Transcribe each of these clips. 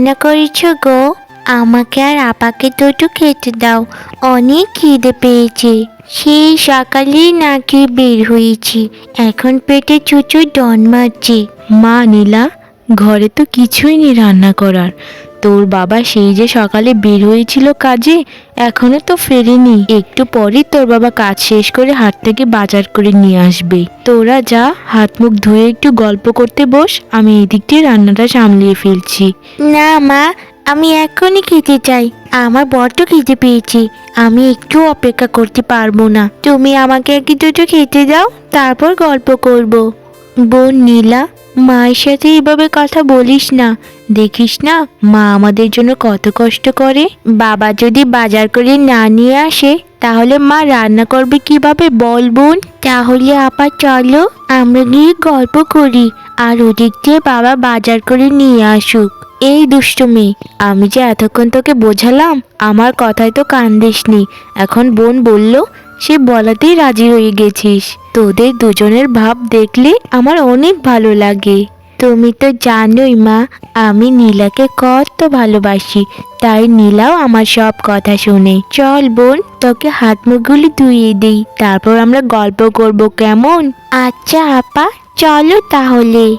রান্না করেছ গো? আমাকে আর আপাকে দুটো খেতে দাও। অনেক খিদে পেয়েছে। সেই সকালেই নাকি বের হয়েছি। এখন পেটে চুচুর ডন মারছে। মা নীলা, ঘরে তো কিছুই নেই রান্না করার। তোর বাবা সেই যে সকালে বের হয়েছিল কাজে, এখনও তো ফেরেনি। একটু পরেই তোর বাবা কাজ শেষ করে হাট থেকে বাজার করে নিয়ে আসবে। তোরা যা, হাত মুখ ধুয়ে একটু গল্প করতে বস, আমি এদিক দিয়ে রান্নাটা সামলিয়ে ফেলছি। না মা, আমি এখনই খেতে চাই। আমার বড্ড খিদে পেয়েছি। আমি একটু অপেক্ষা করতে পারব না। তুমি আমাকে একটু দুটো খেতে দাও, তারপর গল্প করব। বোন নীলা মায়ের সাথে এভাবে কথা বলিস না। দেখিস না, মা আমাদের জন্য কত কষ্ট করে। বাবা যদি বাজার করে না নিয়ে আসে, তাহলে মা রান্না করবে কীভাবে বল বোন? তাহলে আপা চলো, আমরা গিয়ে গল্প করি। আর ওদিক দিয়ে বাবা বাজার করে নিয়ে আসুক। এই দুষ্টু মেয়ে, আমি যে এতক্ষণ তোকে বোঝালাম, আমার কথায় তো কান দিসনি। এখন বোন বলল সে বলাতেই রাজি হয়ে গেছিস। তোদের দুজনের ভাব দেখলে আমার অনেক ভালো লাগে। তুমি তো জানোই মা, আমি নীলাকে কত ভালোবাসি। তাই নীলাও আমার সব কথা শোনে, চল বোন, তোকে হাত মুখগুলি ধুইয়ে দিই, তারপর আমরা গল্প করব কেমন? আচ্ছা আপা, চলো তাহলে।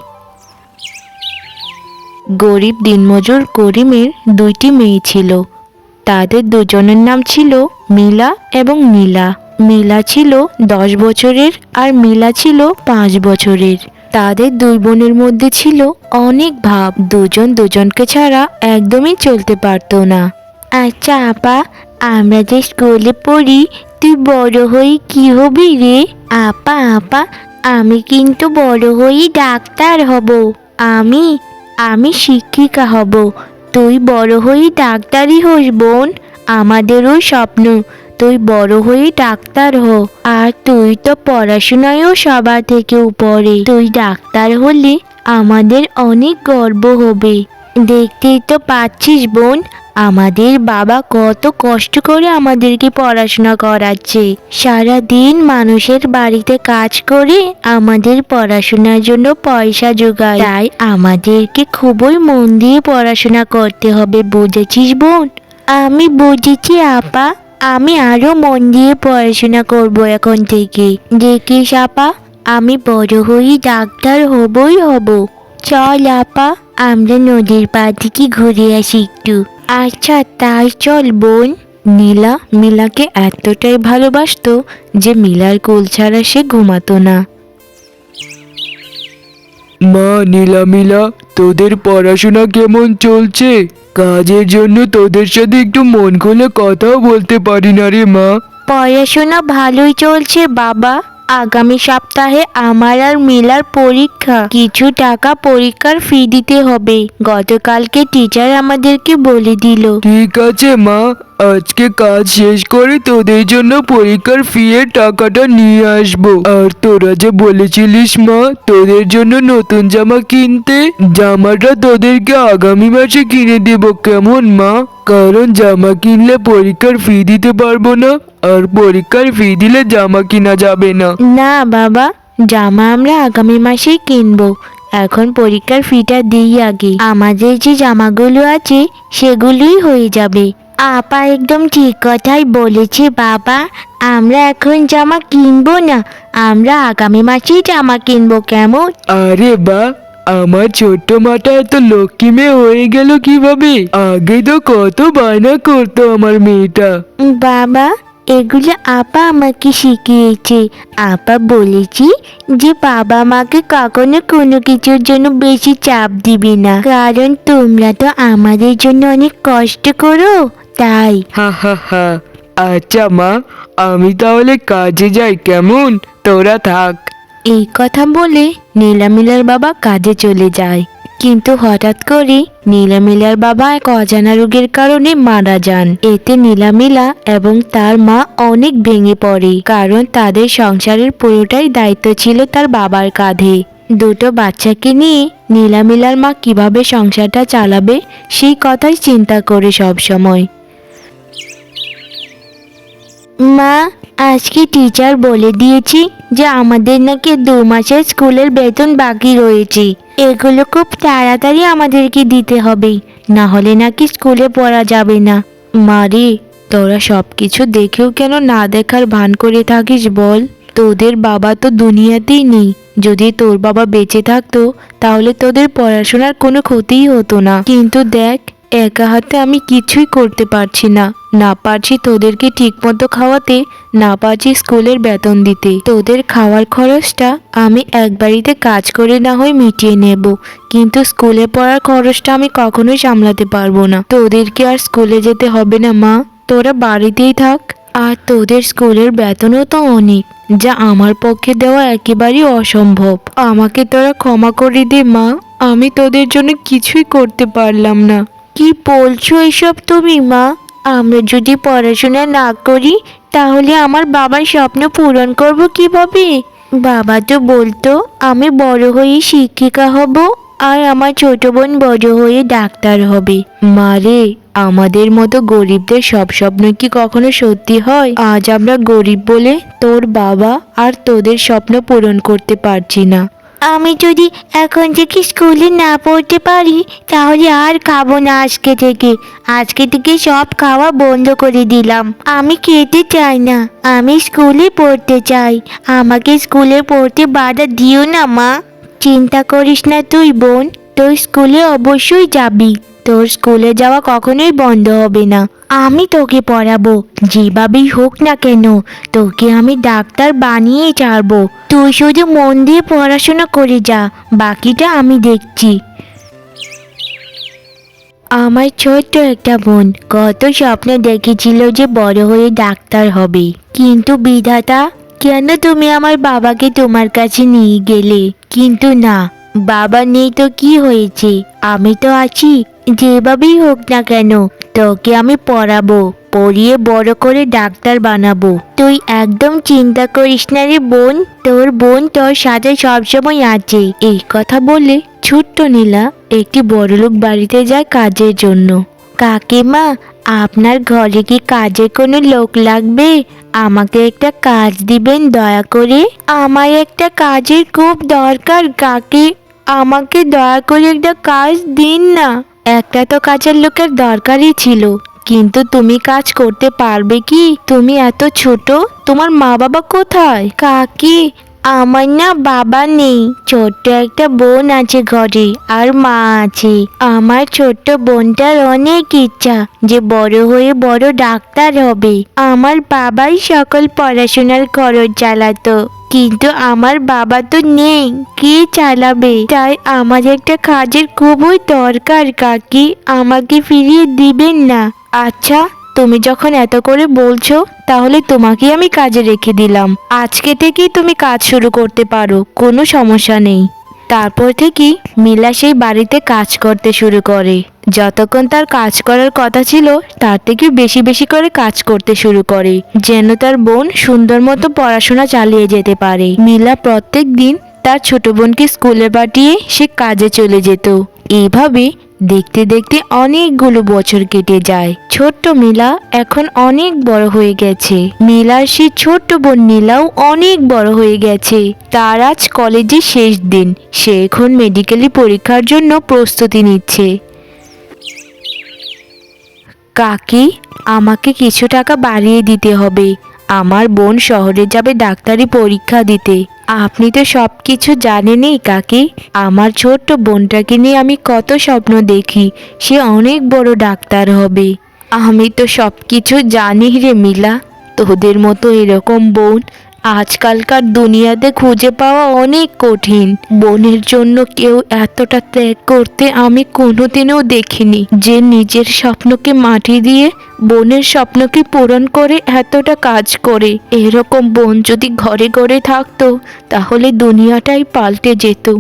গরিব দিনমজুর করিমের দুইটি মেয়ে ছিল। তাদের দুজনের নাম ছিল মিলা এবং নীলা। মিলা ছিল দশ বছরের আর মিলা ছিল পাঁচ বছরের। তাদের দুই বোনের মধ্যে ছিল অনেক ভাব। দুজন দুজনকে ছাড়া একদমই চলতে পারতো না। আচ্ছা আপা, আমরা যে স্কুলে পড়ি, তুই বড় হয়ে কি হবি রে? আপা আপা, আমি কিন্তু বড় হয়ে ডাক্তার হব। আমি আমি শিক্ষিকা হব। তুই বড় হয়ে ডাক্তারই হোস, বোন। আমাদেরও স্বপ্ন। তুই বড় হয়ে ডাক্তার হ, আর তুই তো পড়াশোনায়ও সবার থেকে উপরে। তুই ডাক্তার হলে আমাদের অনেক গর্ব হবে। দেখতেই তো পাচ্ছিস বোন, আমাদের বাবা কত কষ্ট করে আমাদেরকে পড়াশোনা করাচ্ছে। সারা দিন মানুষের বাড়িতে কাজ করে আমাদের পড়াশোনার জন্য পয়সা জোগায় তাই আমাদেরকে খুবই মন দিয়ে পড়াশোনা করতে হবে, বুঝেছিস বোন? আমি বুঝেছি, আপা। আমি আরও মন দিয়ে পড়াশোনা করব এখন থেকে। দেখিস আপা আমি বড় হয়ে ডাক্তার হবই হব। চল আপা, আমরা নদীর পা থেকে ঘুরে আসি একটু। আচ্ছা তাই চল বোন। নীলা মিলাকে এতটাই ভালোবাসতো যে মিলার কোল ছাড়া সে ঘুমাতো না। মা, নীলা মিলা তোদের পড়াশোনা কেমন চলছে? কাজের জন্য তোদের সাথে একটু মন খুলে কথাও বলতে পারি না রে মা। পড়াশোনা ভালোই চলছে বাবা। আগামী সপ্তাহে আমার আর মেলার পরীক্ষা। কিছু টাকা পরীক্ষার ফি দিতে হবে। গতকালকে টিচার আমাদেরকে বলে দিল। ঠিক আছে মা। আজকে কাজ শেষ করে তোদের জন্য পরীক্ষার ফি এর টাকাটা নিয়ে আসব। আর তোরা যে বলেছিলিস মা, তোদের জন্য নতুন জামা কিনতে, জামাটা তোদেরকে আগামী মাসে কিনে দেব কেমন মা? কারণ জামা কিনলে পরীক্ষার ফি দিতে পারব না, আর পরীক্ষার ফি দিলে জামা কিনা যাবে না। না বাবা, জামা আমরা আগামী মাসেই কিনবো। এখন পরীক্ষার ফিটা দিই আগে। আমাদের যে জামাগুলো আছে, সেগুলোই হয়ে যাবে। আপা একদম ঠিক কথাই বলেছে বাবা। আমরা এখন জামা কিনবো না। আমরা আগামী মাসেই জামা কিনবো কেমন? আরে বা আমার ছোট্ট মাটা এত লক্ষ্মী মেয়ে হয়ে গেল কীভাবে? আগে তো কত বায়না করতো আমার মেয়েটা। বাবা এগুলো আপা আমাকে শিখিয়েছে। আপা বলেছি যে বাবা মাকে কখনো কোনো কিছুর জন্য বেশি চাপ দিবি না। কারণ তোমরা তো আমাদের জন্য অনেক কষ্ট করো। তাই। হা হা হা। আচ্ছা মা আমি তাহলে কাজে যাই কেমন? তোরা থাক। এই কথা বলে নীলামিলার বাবা কাজে চলে যায়। কিন্তু হঠাৎ করে নীলামিলার বাবা এক অজানা রোগের কারণে মারা যান। এতে নীলামিলা এবং তার মা অনেক ভেঙে পড়ে কারণ তাদের সংসারের পুরোটাই দায়িত্ব ছিল তার বাবার কাঁধে। দুটো বাচ্চাকে নিয়ে নীলামিলার মা কীভাবে সংসারটা চালাবে সেই কথাই চিন্তা করে সব সময় মা, আজকে টিচার বলে দিয়েছি যে আমাদের নাকি দু মাসের স্কুলের বেতন বাকি রয়েছে। এগুলো খুব তাড়াতাড়ি আমাদেরকে দিতে হবে, না হলে নাকি স্কুলে পড়া যাবে না। মারে তোরা সব কিছু দেখেও কেন না দেখার ভান করে থাকিস বল? তোদের বাবা তো দুনিয়াতেই নেই, যদি তোর বাবা বেঁচে থাকতো, তাহলে তোদের পড়াশোনার কোনো ক্ষতিই হতো না। কিন্তু দেখ, একা হাতে আমি কিছুই করতে পারছি না। না পারছি তোদেরকে ঠিকমতো খাওয়াতে, না পারছি স্কুলের বেতন দিতে। তোদের খাওয়ার খরচটা আমি এক বাড়িতে কাজ করে না হয় মিটিয়ে নেব, কিন্তু স্কুলে পড়ার খরচটা আমি কখনোই সামলাতে পারব না। তোদেরকে আর স্কুলে যেতে হবে না, মা। তোরা বাড়িতেই থাক। আর তোদের স্কুলের বেতনও তো অনেক, যা আমার পক্ষে দেওয়া একেবারেই অসম্ভব। আমাকে তোরা ক্ষমা করে দে, মা। আমি তোদের জন্য কিছুই করতে পারলাম না। কি বলছো এসব তুমি, মা? আমরা যদি পড়াশোনা না করি, তাহলে আমার বাবার স্বপ্ন পূরণ করব কীভাবে? বাবা তো বলতো, আমি বড় হয়ে শিক্ষিকা হব আর আমার ছোট বোন বড় হয়ে ডাক্তার হবে। মারে আমাদের মতো গরিবদের সব স্বপ্ন কি কখনো সত্যি হয়? আজ আমরা গরিব বলে তোর বাবা আর তোদের স্বপ্ন পূরণ করতে পারছি না। আমি যদি এখন থেকে স্কুলে না পড়তে পারি, তাহলে আর খাব না আজকে থেকে। আজকে থেকে সব খাওয়া বন্ধ করে দিলাম। আমি খেতে চাই না। আমি স্কুলে পড়তে চাই। আমাকে স্কুলে পড়তে বাধা দিও না, মা। চিন্তা করিস না তুই, বোন। তোর স্কুলে অবশ্যই যাবি। তোর স্কুলে যাওয়া কখনোই বন্ধ হবে না। আমি তোকে পড়াবো, যেভাবেই হোক না কেন, তোকে আমি ডাক্তার বানিয়ে ছাড়বো। তুই শুধু মন দিয়ে পড়াশোনা করে যা, বাকিটা আমি দেখছি। আমার ছোট্ট একটা বোন কত স্বপ্ন দেখেছিল যে বড় হয়ে ডাক্তার হবে। কিন্তু বিধাতা, কেন তুমি আমার বাবাকে তোমার কাছে নিয়ে গেলে? কিন্তু না, বাবা নেই তো কি হয়েছে? আমি তো আছি, যেভাবেই হোক না কেন তোকে আমি পড়াবো, পড়িয়ে বড় করে ডাক্তার বানাবো। তুই একদম চিন্তা করিস না রে বোন, তোর বোন তোর সাথে সবসময় আছে। এই কথা বলে ছোট্ট নীলা একটি বড়লোক বাড়িতে যায় কাজের জন্য। কাকিমা, আপনার ঘরে কি কাজে কোনো লোক লাগবে? আমাকে একটা কাজ দিবেন দয়া করে? আমার একটা কাজের খুব দরকার, কাকি। আমাকে দয়া করে একটা কাজ দিন না। একটা তো কাজের লোকের দরকারই ছিল, কিন্তু তুমি কাজ করতে পারবে কি? তুমি এত ছোট, তোমার মা বাবা কোথায়? কাকি, আমার না বাবা নেই। ছোট্ট একটা বোন আছে ঘরে, আর মা আছে। আমার ছোট্ট বোনটার অনেক ইচ্ছা যে বড় হয়ে বড় ডাক্তার হবে। আমার বাবাই সকল পড়াশোনার খরচ চালাতো। কিন্তু আমার বাবা তো নেই, কে চালাবে? তাই আমার একটা কাজের খুবই দরকার, কাকি। আমাকে ফিরিয়ে দিবেন না। আচ্ছা তুমি যখন এত করে বলছো, তাহলে তোমাকে আমি কাজে রেখে দিলাম। আজকে থেকেই তুমি কাজ শুরু করতে পারো, কোনো সমস্যা নেই। তারপর থেকেই মিলা সেই বাড়িতে কাজ করতে শুরু করে। যতক্ষণ তার কাজ করার কথা ছিল, তার থেকে বেশি বেশি করে কাজ করতে শুরু করে, যেন তার বোন সুন্দর মতো পড়াশোনা চালিয়ে যেতে পারে। মিলা প্রত্যেক দিন তার ছোট বোনকে স্কুলে পাঠিয়ে সে কাজে চলে যেত। এইভাবে দেখতে দেখতে অনেকগুলো বছর কেটে যায়। ছোট্ট মিলা এখন অনেক বড় হয়ে গেছে। মিলার সেই ছোট্ট বোন নীলাও অনেক বড় হয়ে গেছে। তার আজ কলেজে শেষ দিন। সে এখন মেডিকেলি পরীক্ষার জন্য প্রস্তুতি নিচ্ছে। কাকি, আমাকে কিছু টাকা বাড়িয়ে দিতে হবে। আমার বোন শহরে যাবে ডাক্তারি পরীক্ষা দিতে। আপনি তো সব কিছু জানেনই কাকি। আমার ছোট্ট বোনটাকে নিয়ে আমি কত স্বপ্ন দেখি। সে অনেক বড় ডাক্তার হবে। আমি তো সব কিছু জানি রে মিলা। তোদের মতো এরকম বোন আজকালকার দুনিয়াতে খুঁজে পাওয়া অনেক কঠিন। বোনের জন্য কেউ এতটা ত্যাগ করতে আমি কোনোদিনও দেখিনি। যে নিজের স্বপ্নকে মাটি দিয়ে, বোনের স্বপ্নকে পূরণ করে এতটা কাজ করে। এরকম বোন যদি ঘরে ঘরে থাকতো, তাহলে দুনিয়াটাই পাল্টে যেত।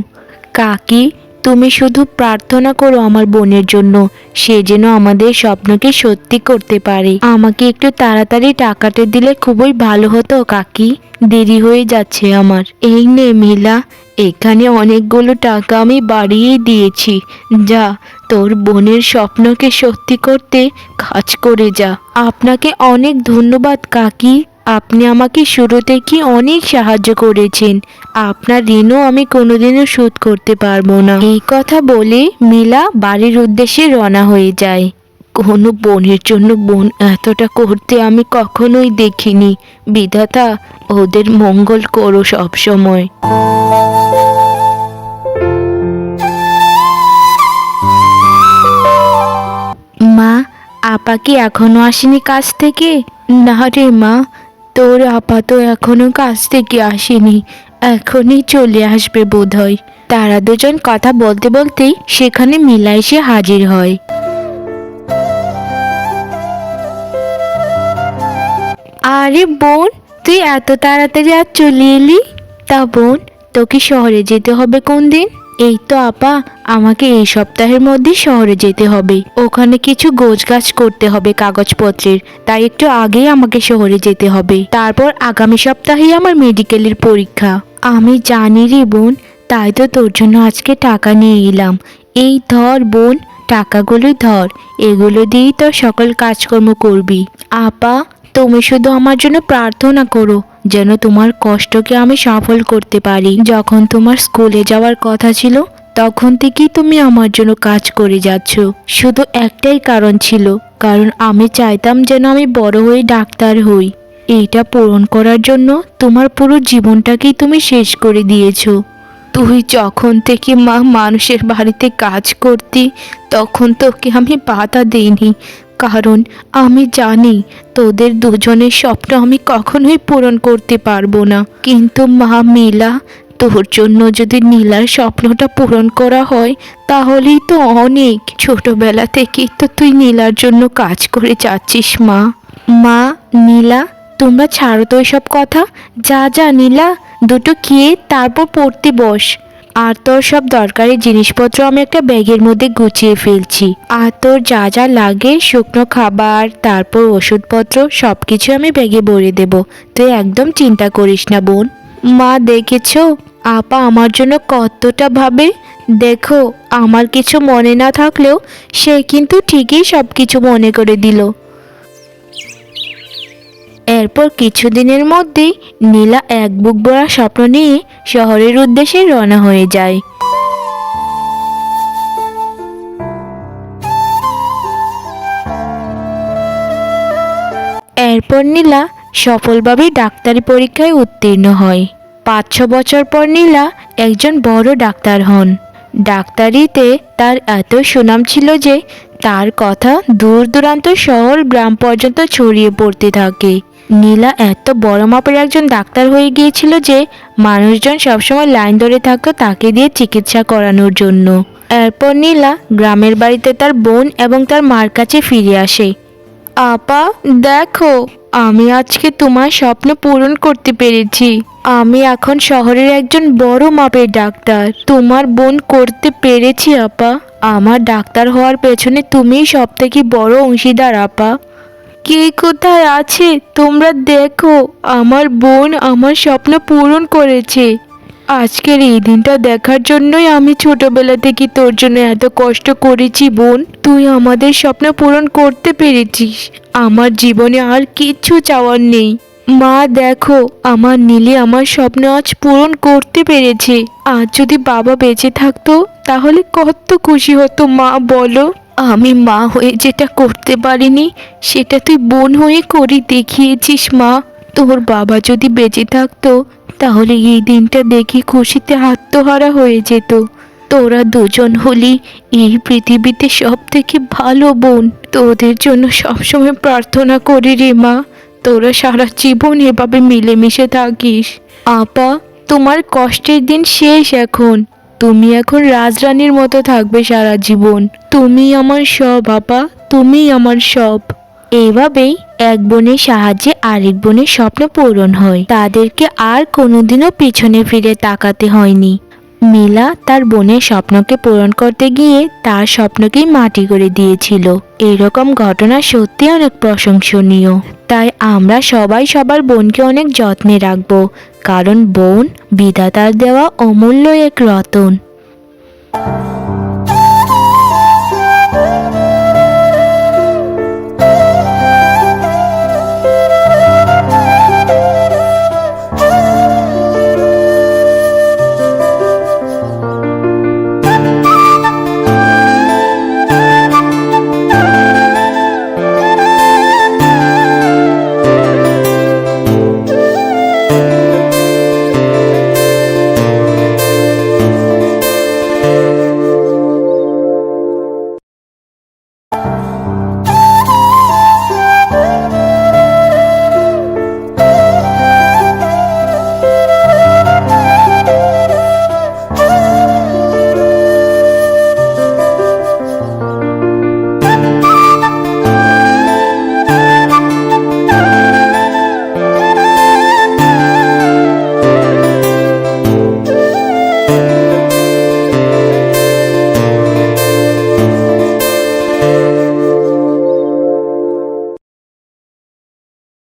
কাকি তুমি শুধু প্রার্থনা করো আমার বোনের জন্য, সে যেন আমাদের স্বপ্নকে সত্যি করতে পারে। আমাকে একটু তাড়াতাড়ি টাকাটা দিলে খুবই ভালো হতো, কাকি। দেরি হয়ে যাচ্ছে আমার। এই নে মিলা, এখানে অনেকগুলো টাকা আমি বাড়িয়ে দিয়েছি। যা, তোর বোনের স্বপ্নকে সত্যি করতে কাজ করে যা। আপনাকে অনেক ধন্যবাদ, কাকি। আপনি আমাকে শুরু থেকে অনেক সাহায্য করেছেন। আপনার ঋণও আমি কোনোদিনও শোধ করতে পারব না। এই কথা বলে মিলা বাড়ির উদ্দেশ্যে রওনা হয়ে যায়। কোনো বোনের জন্য বোন এতটা করতে আমি কখনোই দেখিনি। বিধাতা, ওদের মঙ্গল করো সবসময়। মা, আপা কি এখনও আসেনি কাজ থেকে? না রে মা তোর আপা তো এখনও কাজ থেকে আসেনি, এখনই চলে আসবে বোধহয়। তারা দুজন কথা বলতে বলতেই সেখানে মিলা এসে হাজির হয়। আরে বোন, তুই এত তাড়াতাড়ি আর চলে এলি? তা বোন, তোকে শহরে যেতে হবে কোন দিন এই তো আপা, আমাকে এই সপ্তাহের মধ্যে শহরে যেতে হবে। ওখানে কিছু গোছগাছ করতে হবে কাগজপত্রের, তাই একটু আগেই আমাকে শহরে যেতে হবে। তারপর আগামী সপ্তাহেই আমার মেডিকেলের পরীক্ষা। আমি জানি রে বোন, তাই তো তোর জন্য আজকে টাকা নিয়ে এলাম। এই ধর বোন টাকাগুলো ধর, এগুলো দিয়েই তোর সকল কাজকর্ম করবি। আপা তুমি শুধু আমার জন্য প্রার্থনা করো, যেন তোমার কষ্টকে আমি সফল করতে পারি। যখন তোমার স্কুলে যাওয়ার কথা ছিল, তখন থেকেই তুমি আমার জন্য কাজ করে যাচ্ছ। শুধু একটাই কারণ ছিল, কারণ আমি চাইতাম যেন আমি বড় হয়ে ডাক্তার হই। এইটা পূরণ করার জন্য তোমার পুরো জীবনটাকেই তুমি শেষ করে দিয়েছ। তুই যখন থেকে মা মানুষের বাড়িতে কাজ করতি, তখন তোকে আমি বাধা দিইনি, কারণ আমি জানি তোদের দুজনের স্বপ্ন আমি কখনোই পূরণ করতে পারব না। কিন্তু মা মিলা, তোর জন্য যদি নীলার স্বপ্নটা পূরণ করা হয়, তাহলেই তো অনেক। ছোটবেলা থেকেই তো তুই নীলার জন্য কাজ করে যাচ্ছিস, মা। মা, নীলা, তোমরা ছাড়ো তো এসব কথা। যা যা, নীলা, দুটো খেয়ে তারপর পড়তে বস। আর তোর সব দরকারি জিনিসপত্র আমি একটা ব্যাগের মধ্যে গুছিয়ে ফেলছি। আর তোর যা যা লাগে, শুকনো খাবার, তারপর ওষুধপত্র সব কিছু আমি ব্যাগে ভরে দেব। তুই একদম চিন্তা করিস না, বোন। মা, দেখেছ? আপা আমার জন্য কতটা ভাবে। দেখো, আমার কিছু মনে না থাকলেও সে কিন্তু ঠিকই সব কিছু মনে করে দিল। এরপর কিছুদিনের মধ্যেই নীলা এক বুক ভরা স্বপ্ন নিয়ে শহরের উদ্দেশ্যে রওনা হয়ে যায়। এরপর নীলা সফলভাবে ডাক্তারি পরীক্ষায় উত্তীর্ণ হয়। পাঁচ ছ বছর পর নীলা একজন বড় ডাক্তার হন। ডাক্তারিতে তার এত সুনাম ছিল যে তার কথা দূর দূরান্ত শহর গ্রাম পর্যন্ত ছড়িয়ে পড়তে থাকে। নীলা এত বড় মাপের একজন ডাক্তার হয়ে গিয়েছিল যে মানুষজন সবসময় লাইন ধরে থাকতো তাকে দিয়ে চিকিৎসা করানোর জন্য। এরপর নীলা গ্রামের বাড়িতে তার বোন এবং তার মার কাছে ফিরে আসে। আপা, দেখো আমি আজকে তোমার স্বপ্ন পূরণ করতে পেরেছি। আমি এখন শহরের একজন বড় মাপের ডাক্তার। তোমার বোন করতে পেরেছি, আপা। আমার ডাক্তার হওয়ার পেছনে তুমিই সব থেকে বড় অংশীদার, আপা। কে কোথায় আছে তোমরা দেখো। আমার বোন আমার স্বপ্ন পূরণ করেছে। আজকের এই দিনটা দেখার জন্যই আমি ছোটবেলা থেকে তোর জন্য এত কষ্ট করেছি, বোন। তুই আমাদের স্বপ্ন পূরণ করতে পেরেছিস। আমার জীবনে আর কিচ্ছু চাওয়ার নেই। মা, দেখো, আমার নীলে আমার স্বপ্ন আজ পূরণ করতে পেরেছে। আজ যদি বাবা বেঁচে থাকতো, তাহলে কত খুশি হতো, মা, বলো। আমি মা হয়ে যেটা করতে পারিনি, সেটা তুই বোন হয়ে করে দেখিয়েছিস, মা। তোর বাবা যদি বেঁচে থাকতো তাহলে এই দিনটা দেখে খুশিতে আত্মহারা হয়ে যেত। তোরা দুজন হলি এই পৃথিবীতে সব থেকে ভালো বোন। তোদের জন্য সবসময় প্রার্থনা করি রে মা, তোরা সারা জীবন এভাবে মিলেমিশে থাকিস। আপা, তোমার কষ্টের দিন শেষ এখন। তুমি এখন রাজরানীর মতো থাকবে সারা জীবন। তুমি আমার সব, আপা তুমি আমার সব। এইভাবেই এক বোনের সাহায্যে আরেক বোনের স্বপ্ন পূরণ হয়। তাদেরকে আর কোনোদিনও পিছনে ফিরে তাকাতে হয়নি। মিলা তার বোনের স্বপ্নকে পূরণ করতে গিয়ে তার স্বপ্নকেই মাটি করে দিয়েছিল। এরকম ঘটনা সত্যি অনেক প্রশংসনীয়। তাই আমরা সবাই সবার বোনকে অনেক যত্নে রাখব, কারণ বোন বিধাতার দেওয়া অমূল্য এক রতন।